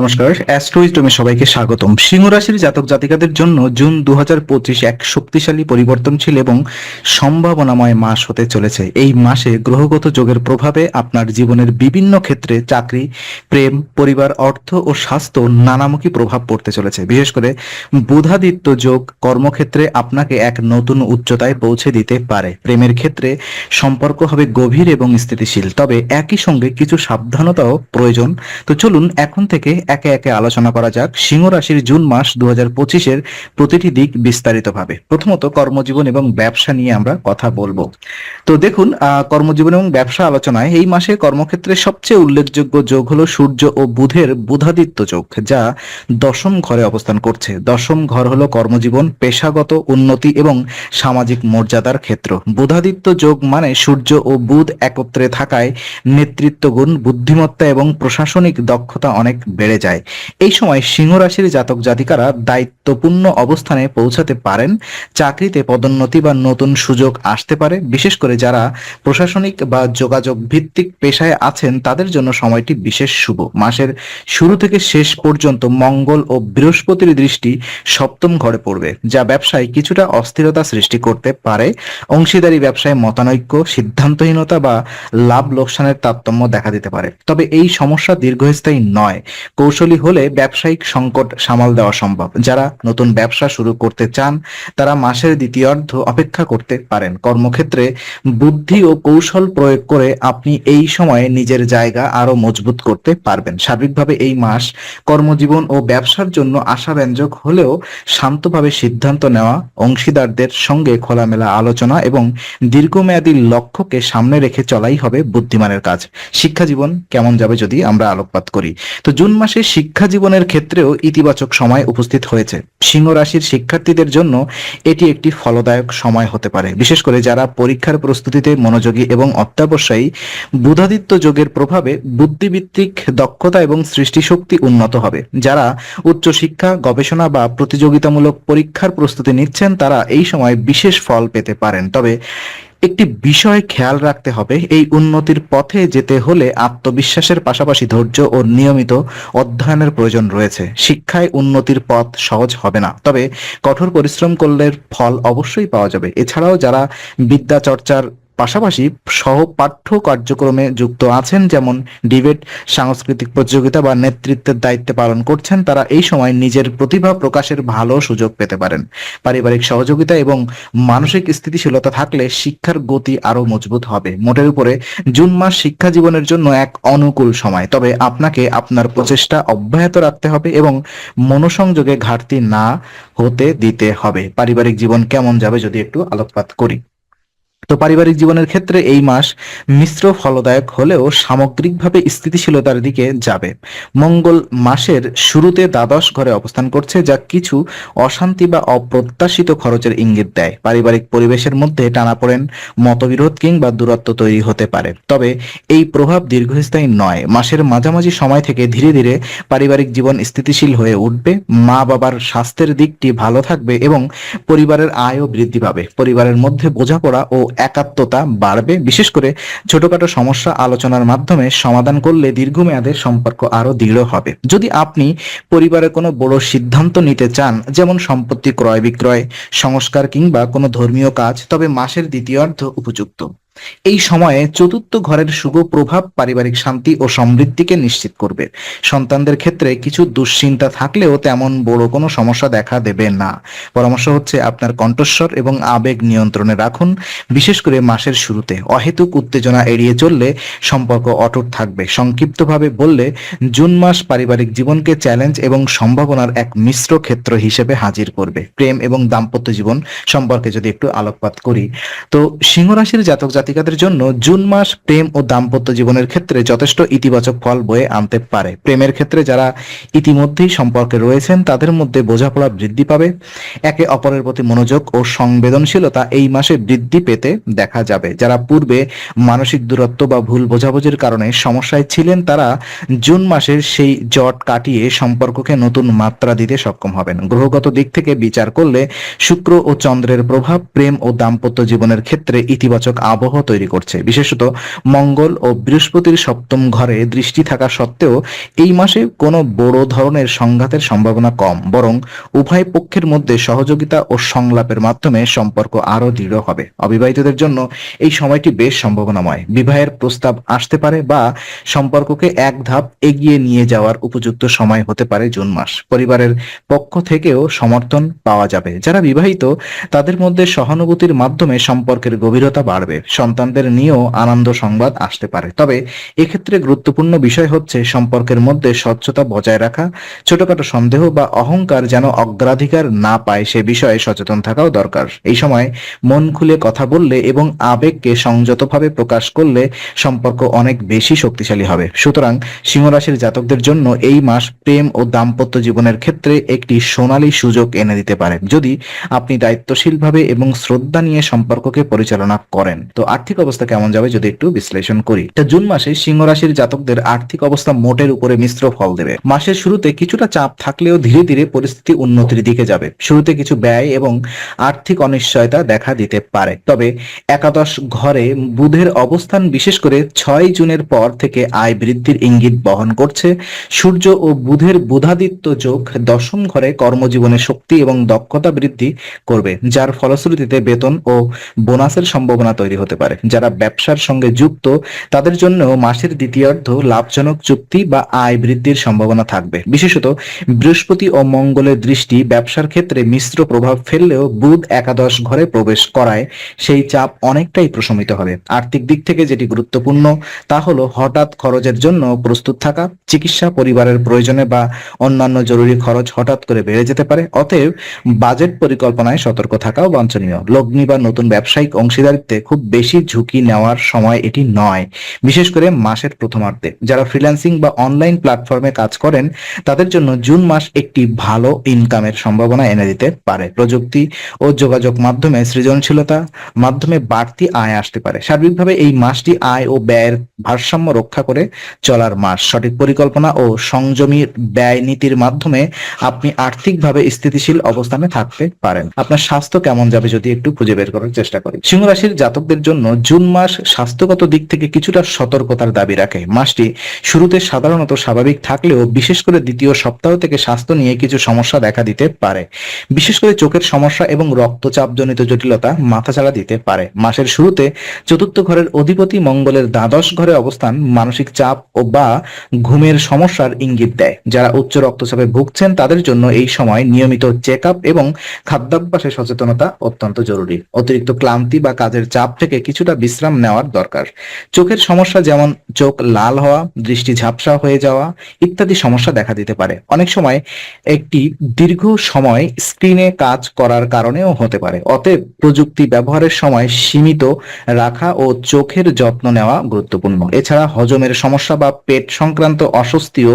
নমস্কার অ্যাস্ট্রোইস্টমে সবাইকে স্বাগতম। সিংহ রাশির জাতক জাতিকাদের জন্য জুন দু এক শক্তিশালী পরিবর্তনশীল এবং সম্ভাবনাময় মাস হতে চলেছে। এই মাসে গ্রহগত যোগের প্রভাবে আপনার জীবনের বিভিন্ন ক্ষেত্রে চাকরি, প্রেম, পরিবার, অর্থ ও স্বাস্থ্য নানামুখী প্রভাব পড়তে চলেছে। বিশেষ করে বুধাদিত্য যোগ কর্মক্ষেত্রে আপনাকে এক নতুন উচ্চতায় পৌঁছে দিতে পারে। প্রেমের ক্ষেত্রে সম্পর্ক হবে গভীর এবং স্থিতিশীল। তবে একই সঙ্গে কিছু সাবধানতাও প্রয়োজন। তো চলুন এখন থেকে একে একে আলোচনা করা যাক সিংহ রাশির জুন মাস দু হাজার পঁচিশের প্রতিটি দিক বিস্তারিতভাবে। প্রথমত কর্মজীবন এবং ব্যবসা নিয়ে আমরা কথা বলব। তো দেখুন কর্মজীবন এবং ব্যবসা আলোচনায় এই মাসে কর্মক্ষেত্রে সবচেয়ে উল্লেখযোগ্য যোগ হলো সূর্য ও বুধের বুধাদিত্য যোগ, যা দশম ঘরে অবস্থান করছে। দশম ঘর হলো কর্মজীবন, পেশাগত উন্নতি এবং সামাজিক মর্যাদার ক্ষেত্র। বুধাদিত্য যোগ মানে সূর্য ও বুধ একত্রে থাকায় নেতৃত্ব গুণ বুদ্ধিমত্তা এবং প্রশাসনিক দক্ষতা অনেক বেড়ে যায়। এই সময় সিংহ রাশির জাতক জাতিকারা দায়িত্বপূর্ণ অবস্থানে পৌঁছাতে পারেন, চাকরিতে পদোন্নতি বা নতুন সুযোগ আসতে পারে, বিশেষ করে যারা প্রশাসনিক বা যোগাযোগ ভিত্তিক পেশায় আছেন, তাদের জন্য সময়টি বিশেষ শুভ। মাসের শুরু থেকে শেষ পর্যন্ত মঙ্গল ও বৃহস্পতির দৃষ্টি সপ্তম ঘরে পড়বে, যা ব্যবসায় কিছুটা অস্থিরতা সৃষ্টি করতে পারে। অংশীদারি ব্যবসায় মতানৈক্য, সিদ্ধান্তহীনতা বা লাভ লোকসানের তারতম্য দেখা দিতে পারে। তবে এই সমস্যা দীর্ঘস্থায়ী নয়। কৌশলী হলে ব্যবসায়িক সংকট সামাল দেওয়া সম্ভব। যারা নতুন ব্যবসা শুরু করতে চান, তারা মাসের দ্বিতীয়ার্ধ অপেক্ষা করতে পারেন। কর্মক্ষেত্রে বুদ্ধি ও কৌশল প্রয়োগ করে আপনি এই সময়ে নিজের জায়গা আরও মজবুত করতে পারবেন। সার্বিকভাবে এই মাস কর্মজীবন ও ব্যবসার জন্য আশাব্যঞ্জক হলেও শান্তভাবে সিদ্ধান্ত নেওয়া, অংশীদারদের সঙ্গে খোলামেলা আলোচনা এবং দীর্ঘমেয়াদী লক্ষ্যকে সামনে রেখে চলাই হবে বুদ্ধিমানের কাজ। শিক্ষা জীবন কেমন যাবে যদি আমরা আলোকপাত করি? তো জুন মাসে শিক্ষা জীবনের ক্ষেত্রেও ইতিবাচক সময় উপস্থিত হয়েছে। সিংহ রাশির শিক্ষার্থীদের জন্য এটি একটি ফলদায়ক সময় হতে পারে। বিশেষ করে যারা পরীক্ষার প্রস্তুতিতে মনোযোগী এবং অত্যাবশ্যয়ী, বুধাদিত্য যোগের প্রভাবে বুদ্ধিভিত্তিক দক্ষতা এবং সৃষ্টিশক্তি উন্নত হবে। যারা উচ্চশিক্ষা গবেষণা বা প্রতিযোগিতামূলক পরীক্ষার প্রস্তুতি নিচ্ছেন, তারা এই সময় বিশেষ ফল পেতে পারেন। তবে একটি বিষয় খেয়াল রাখতে হবে, এই উন্নতির পথে যেতে হলে আত্মবিশ্বাসের পাশাপাশি ধৈর্য ও নিয়মিত অধ্যয়নের প্রয়োজন রয়েছে। শিক্ষায় উন্নতির পথ সহজ হবে না, তবে কঠোর পরিশ্রম করলে ফল অবশ্যই পাওয়া যাবে। এছাড়াও যারা বিদ্যা চর্চার পাশাপাশি সহ পাঠ্য কার্যক্রমে যুক্ত আছেন যেমন ডিবেট, সাংস্কৃতিক প্রতিযোগিতা বা নেতৃত্বের দায়িত্ব পালন করছেন তারা এই সময় নিজের প্রতিভা প্রকাশের ভালো সুযোগ পেতে পারেন। পারিবারিক সহযোগিতা এবং মানসিক স্থিতিশীলতা থাকলে শিক্ষার গতি আরও মজবুত হবে। মোটের উপরে জুন মাস শিক্ষা জীবনের জন্য এক অনুকূল সময়। তবে আপনাকে আপনার প্রচেষ্টা অব্যাহত রাখতে হবে এবং মনোসংযোগে ঘাটতি না হতে দিতে হবে। পারিবারিক জীবন কেমন যাবে যদি একটু আলোকপাত করি। তো পারিবারিক জীবনের ক্ষেত্রে এই মাস মিশ্র ফলদায়ক হলেও সামগ্রিকভাবে স্থিতিশীলতার দিকে যাবে। মঙ্গল মাসের শুরুতে দ্বাদশ ঘরে অবস্থান করছে, যা কিছু অশান্তি বা অপ্রত্যাশিত খরচের ইঙ্গিত দেয়। পারিবারিক পরিবেশের মধ্যে টানাপোড়েন মতবিরোধ কিংবা দূরত্ব তৈরি হতে পারে। তবে এই প্রভাব দীর্ঘস্থায়ী নয়। মাসের মাঝামাঝি সময় থেকে ধীরে ধীরে পারিবারিক জীবন স্থিতিশীল হয়ে উঠবে। মা বাবার স্বাস্থ্যের দিকটি ভালো থাকবে এবং পরিবারের আয়ও বৃদ্ধি পাবে। পরিবারের মধ্যে বোঝাপড়া ও একাত্মতা বাড়বে। বিশেষ করে ছোটখাটো সমস্যা আলোচনার মাধ্যমে সমাধান করলে দীর্ঘমেয়াদের সম্পর্ক আরও দৃঢ় হবে। যদি আপনি পরিবারের কোনো বড় সিদ্ধান্ত নিতে চান, যেমন সম্পত্তি ক্রয় বিক্রয় সংস্কার কিংবা কোনো ধর্মীয় কাজ, তবে মাসের দ্বিতীয়ার্ধ উপযুক্ত। এই সময়ে চতুর্থ ঘরের শুভ প্রভাব, পারিবারিক শান্তি ও সমৃদ্ধিকে নিশ্চিত করবে। সন্তানদের ক্ষেত্রে কিছু দুশ্চিন্তা থাকলেও তেমন বড় কোনো সমস্যা দেখা দেবে না। পরামর্শ হচ্ছে আপনার কণ্ঠস্বর এবং আবেগ নিয়ন্ত্রণে রাখুন, বিশেষ করে মাসের শুরুতে। অহেতুক উত্তেজনা এড়িয়ে চললে সম্পর্ক অটুট থাকবে। সংক্ষিপ্তভাবে বললে, জুন মাস পারিবারিক জীবনকে চ্যালেঞ্জ এবং সম্ভাবনার এক মিশ্র ক্ষেত্র হিসেবে হাজির করবে। প্রেম এবং দাম্পত্য জীবন সম্পর্কে যদি একটু আলোকপাত করি, তো সিংহ রাশির জাতক জাতিকাদের জন্য জুন মাস প্রেম ও দাম্পত্য জীবনের ক্ষেত্রে যথেষ্ট ইতিবাচক ফল বয়ে আনতে পারে। প্রেমের ক্ষেত্রে যারা ইতিমধ্যেই সম্পর্কে রয়েছেন, তাদের মধ্যে বোঝাপড়া বৃদ্ধি পাবে। একে অপরের প্রতি মনোযোগ ও সংবেদনশীলতা এই মাসে বৃদ্ধি পেতে দেখা যাবে। যারা পূর্বে মানসিক দূরত্ব বা ভুল বোঝাবুঝির কারণে সমস্যায় ছিলেন, তারা জুন মাসের সেই জট কাটিয়ে সম্পর্ককে নতুন মাত্রা দিতে সক্ষম হবেন। গ্রহগত দিক থেকে বিচার করলে শুক্র ও চন্দ্রের প্রভাব প্রেম ও দাম্পত্য জীবনের ক্ষেত্রে ইতিবাচক আবহ তৈরি করছে। বিশেষত মঙ্গল ও বৃহস্পতির সপ্তম ঘরে দৃষ্টি থাকা সত্ত্বেও এই মাসে কোনো বড় ধরনের সংঘাতের সম্ভাবনা কম, বরং উভয় পক্ষের মধ্যে সহযোগিতা ও সংলাপের মাধ্যমে সম্পর্ক আরও দৃঢ় হবে। অবিবাহিতদের জন্য এই সময়টি বেশ সম্ভাবনাময়। বিবাহের প্রস্তাব আসতে পারে বা সম্পর্ককে এক ধাপ এগিয়ে নিয়ে যাওয়ার উপযুক্ত সময় হতে পারে জুন মাস। পরিবারের পক্ষ থেকেও সমর্থন পাওয়া যাবে। যারা বিবাহিত, তাদের মধ্যে সহানুভূতির মাধ্যমে সম্পর্কের গভীরতা বাড়বে। সন্তানদের নিয়েও আনন্দ সংবাদ আসতে পারে। তবে এক্ষেত্রে গুরুত্বপূর্ণ বিষয় হচ্ছে সম্পর্কের মধ্যে স্বচ্ছতা বজায় রাখা, ছোটখাটো সন্দেহ বা অহংকার যেন অগ্রাধিকার না পায় সে বিষয়ে সচেতন থাকাও দরকার। এই সময় মন খুলে কথা বললে এবং আবেগকে সংযতভাবে প্রকাশ করলে সম্পর্ক অনেক বেশি শক্তিশালী হবে। সুতরাং সিংহ রাশির জাতকদের জন্য এই মাস প্রেম ও দাম্পত্য জীবনের ক্ষেত্রে একটি সোনালী সুযোগ এনে দিতে পারে। যদি আপনি দায়িত্বশীলভাবে এবং শ্রদ্ধা নিয়ে সম্পর্ককে পরিচালনা করেন, তো আর্থিক অবস্থা কেমন যাবে যদি একটু বিশ্লেষণ করি? তা জুন মাসে সিংহ রাশির জাতকদের আর্থিক অবস্থা মোটের উপরে মিশ্র ফল দেবে। মাসের শুরুতে কিছুটা চাপ থাকলেও ধীরে ধীরে পরিস্থিতি উন্নতির দিকে যাবে। শুরুতে কিছু ব্যয় এবং আর্থিক অনিশ্চয়তা দেখা দিতে পারে। তবে একাদশ ঘরে বুধের অবস্থান বিশেষ করে ছয় জুনের পর থেকে আয় বৃদ্ধির ইঙ্গিত বহন করছে। সূর্য ও বুধের বুধাদিত্য যোগ দশম ঘরে কর্মজীবনে শক্তি এবং দক্ষতা বৃদ্ধি করবে, যার ফলশ্রুতিতে বেতন ও বোনাসের সম্ভাবনা তৈরি হতে পারে। যারা ব্যবসার সঙ্গে যুক্ত, তাদের জন্য মাসের দ্বিতীয়ার্ধ লাভজনক চুক্তি বা আয় বৃদ্ধির সম্ভাবনা থাকবে। বিশেষত বৃহস্পতি ও মঙ্গলের দৃষ্টি ব্যবসার ক্ষেত্রে মিশ্র প্রভাব ফেললেও বুধ একাদশ ঘরে প্রবেশ করায় সেই চাপ অনেকটাই প্রশমিত হবে। আর্থিক দিক থেকে যেটি গুরুত্বপূর্ণ, তা হলো হঠাৎ খরচের জন্য প্রস্তুত থাকা, চিকিৎসা, পরিবারের প্রয়োজনে বা অন্যান্য জরুরি খরচ হঠাৎ করে বেড়ে যেতে পারে, অতএব বাজেট পরিকল্পনায় সতর্ক থাকাও বাঞ্ছনীয়। লগ্নি বা নতুন ব্যবসায়িক অংশীদারিত্বে খুব বেশি ঝুঁকি নেওয়ার সময় এটি নয়। বিশেষ করে মাসের প্রথমার্ধে। যারা ফ্রিল্যান্সিং বা অনলাইন প্ল্যাটফর্মে কাজ করেন, তাদের জন্য জুন মাস একটি ভালো ইনকামের সম্ভাবনা এনে দিতে পারে। প্রযুক্তি ও যোগাযোগ মাধ্যমে সৃজনশীলতা মাধ্যমে বাড়তি আয় আসতে পারে। সার্বিকভাবে এই মাসটি আয় ও ব্যয়ের ভারসাম্য রক্ষা করে চলার মাস। সঠিক পরিকল্পনা ও সংযমী ব্যয় নীতির মাধ্যমে আপনি আর্থিকভাবে স্থিতিশীল অবস্থানে থাকতে পারেন। আপনার স্বাস্থ্য কেমন যাবে, যদি একটু খুঁজে বের করার চেষ্টা করি। সিংহ রাশির জাতকদের জন্য জুন মাস স্বাস্থ্যগত দিক থেকে কিছুটা সতর্কতার দাবি রাখে। মাসটি শুরুতে সাধারণত স্বাভাবিক থাকলেও বিশেষ করে দ্বিতীয় সপ্তাহ থেকে স্বাস্থ্য নিয়ে কিছু সমস্যা দেখা দিতে পারে। বিশেষ করে চোখের সমস্যা এবং রক্তচাপজনিত জটিলতা মাথাচাড়া দিতে পারে। মাসের শুরুতে চতুর্থ ঘরের অধিপতি মঙ্গলের দ্বাদশ ঘরে অবস্থান মানসিক চাপ ও বা ঘুমের সমস্যার ইঙ্গিত দেয়। যারা উচ্চ রক্তচাপে ভুগছেন তাদের জন্য এই সময় নিয়মিত চেক আপ এবং খাদ্যাভ্যাসে সচেতনতা অত্যন্ত জরুরি। অতিরিক্ত ক্লান্তি বা কাজের চাপ থেকে কিছুটা বিশ্রাম নেওয়ার দরকার। চোখের সমস্যা যেমন চোখ লাল হওয়া, দৃষ্টি ঝাপসা হয়ে যাওয়া ইত্যাদি সমস্যা দেখা দিতে পারে। অনেক সময় একটি দীর্ঘ সময় স্ক্রিনে কাজ করার কারণেও হতে পারে। অতএব প্রযুক্তি ব্যবহারের সময় সীমিত রাখা ও চোখের যত্ন নেওয়া গুরুত্বপূর্ণ। এছাড়া হজমের সমস্যা বা পেট সংক্রান্ত অস্বস্তিও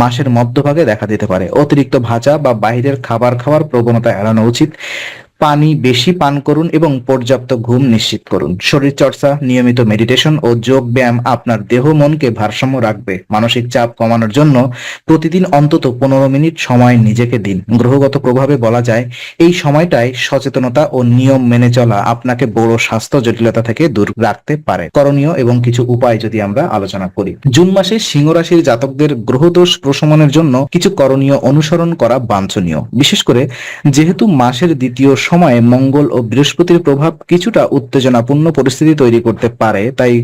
মাসের মধ্যভাগে দেখা দিতে পারে। অতিরিক্ত ভাজা বা বাইরের খাবার খাওয়ার প্রবণতা এড়ানো উচিত। পানি বেশি পান করুন এবং পর্যাপ্ত ঘুম নিশ্চিত করুন। শরীর চর্চা নিয়মিত মেডিটেশন ও যোগ ব্যায়াম আপনার দেহ মনকে ভারসাম্য রাখবে। মানসিক চাপ কমানোর জন্য প্রতিদিন অন্তত পনেরো মিনিট সময় নিজেকে দিন। গ্রহগত প্রভাবে বলা যায়, এই সময়টায় সচেতনতা ও নিয়ম মেনে চলা আপনাকে বড় স্বাস্থ্য জটিলতা থেকে দূর রাখতে পারে। করণীয় এবং কিছু উপায় যদি আমরা আলোচনা করি। জুন মাসে সিংহ রাশির জাতকদের গ্রহদোষ প্রশমনের জন্য কিছু করণীয় অনুসরণ করা বাঞ্ছনীয়। বিশেষ করে, যেহেতু মাসের দ্বিতীয় সময়ে মঙ্গল ও বৃহস্পতির প্রভাব কিছুটা উত্তেজনাপূর্ণ পরিস্থিতি তৈরি করতে পারে, তাই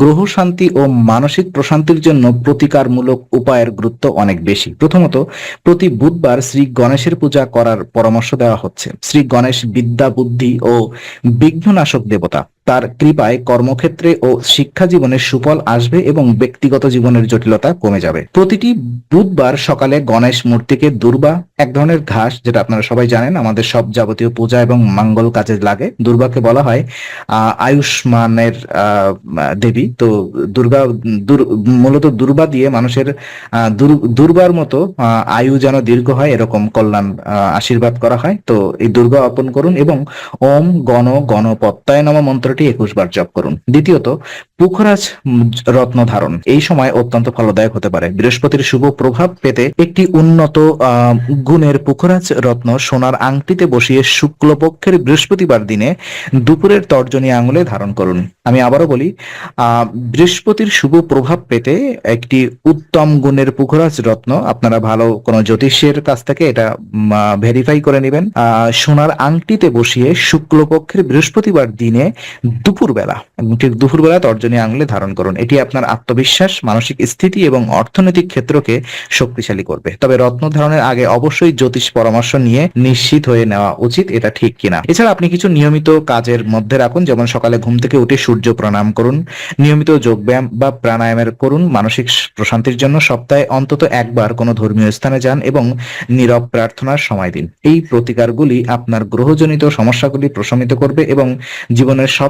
গ্রহ শান্তি ও মানসিক প্রশান্তির জন্য প্রতিকারমূলক উপায়ের গুরুত্ব অনেক বেশি। প্রথমত, প্রতি বুধবার শ্রী গণেশের পূজা করার পরামর্শ দেওয়া হচ্ছে। শ্রী গণেশ বিদ্যা বুদ্ধি ও বিঘ্ননাশক দেবতা। তার কৃপায় কর্মক্ষেত্রে ও শিক্ষা জীবনে সুফল আসবে এবং ব্যক্তিগত জীবনের জটিলতা কমে যাবে। প্রতিটি বুধবার সকালে গণেশ মূর্তিকে দুর্বা, এক ধরনের ঘাস, যেটা আপনারা সবাই জানেন, আমাদের সব যাবতীয় পূজা এবং মঙ্গল কাজে লাগে। দুর্বাকে বলা হয় আয়ুষ্মানের দেবী। তো দুর্গা, দুর- মূলত দুর্বা দিয়ে মানুষের দুর্বার মতো আয়ু যেন দীর্ঘ হয়, এরকম কল্যাণ আশীর্বাদ করা হয়। তো এই দুর্গা অর্পণ করুন এবং ওম গণ গণপত্তায় নম মন্ত্র মন্ত্রটি একুশ বার জপ করুন। দ্বিতীয়ত, পুখরাজ রত্ন ধারণ। এই সময় অত্যন্ত ফলদায়ক হতে পারে। বৃহস্পতির শুভ প্রভাব পেতে একটি উন্নত গুণের পুখরাজ রত্ন সোনার আংটিতে বসিয়ে শুক্লপক্ষের বৃহস্পতিবার দিনে দুপুরের তর্জনী আঙুলে ধারণ করুন। আমি আবারও বলি বৃহস্পতির শুভ প্রভাব পেতে একটি উত্তম গুণের পুখরাজ রত্ন আপনারা ভালো কোনো জ্যোতিষের কাছ থেকে এটা ভেরিফাই করে নেবেন। সোনার আংটিতে বসিয়ে শুক্লপক্ষের বৃহস্পতিবার দিনে দুপুরবেলা ঠিক দুপুরবেলা তর্জনী আঙুলে ধারণ করুন। এটি আপনার আত্মবিশ্বাস, মানসিক স্থিতি এবং অর্থনৈতিক ক্ষেত্রকে শক্তিশালী করবে। তবে রত্ন ধারণের আগে অবশ্যই জ্যোতিষ পরামর্শ নিয়ে নিশ্চিত হয়ে নেওয়া উচিত, এটা ঠিক কিনা। এছাড়া আপনি কিছু নিয়মিত কাজের মধ্যে রাখুন, যেমন সকালে ঘুম থেকে উঠে সূর্য প্রণাম করুন, নিয়মিত যোগব্যায়াম বা প্রাণায়ামের করুন, মানসিক প্রশান্তির জন্য সপ্তাহে অন্তত একবার কোনো ধর্মীয় স্থানে যান এবং নীরব প্রার্থনার সময় দিন। এই প্রতিকারগুলি আপনার গ্রহজনিত সমস্যাগুলি প্রশমিত করবে এবং জীবনের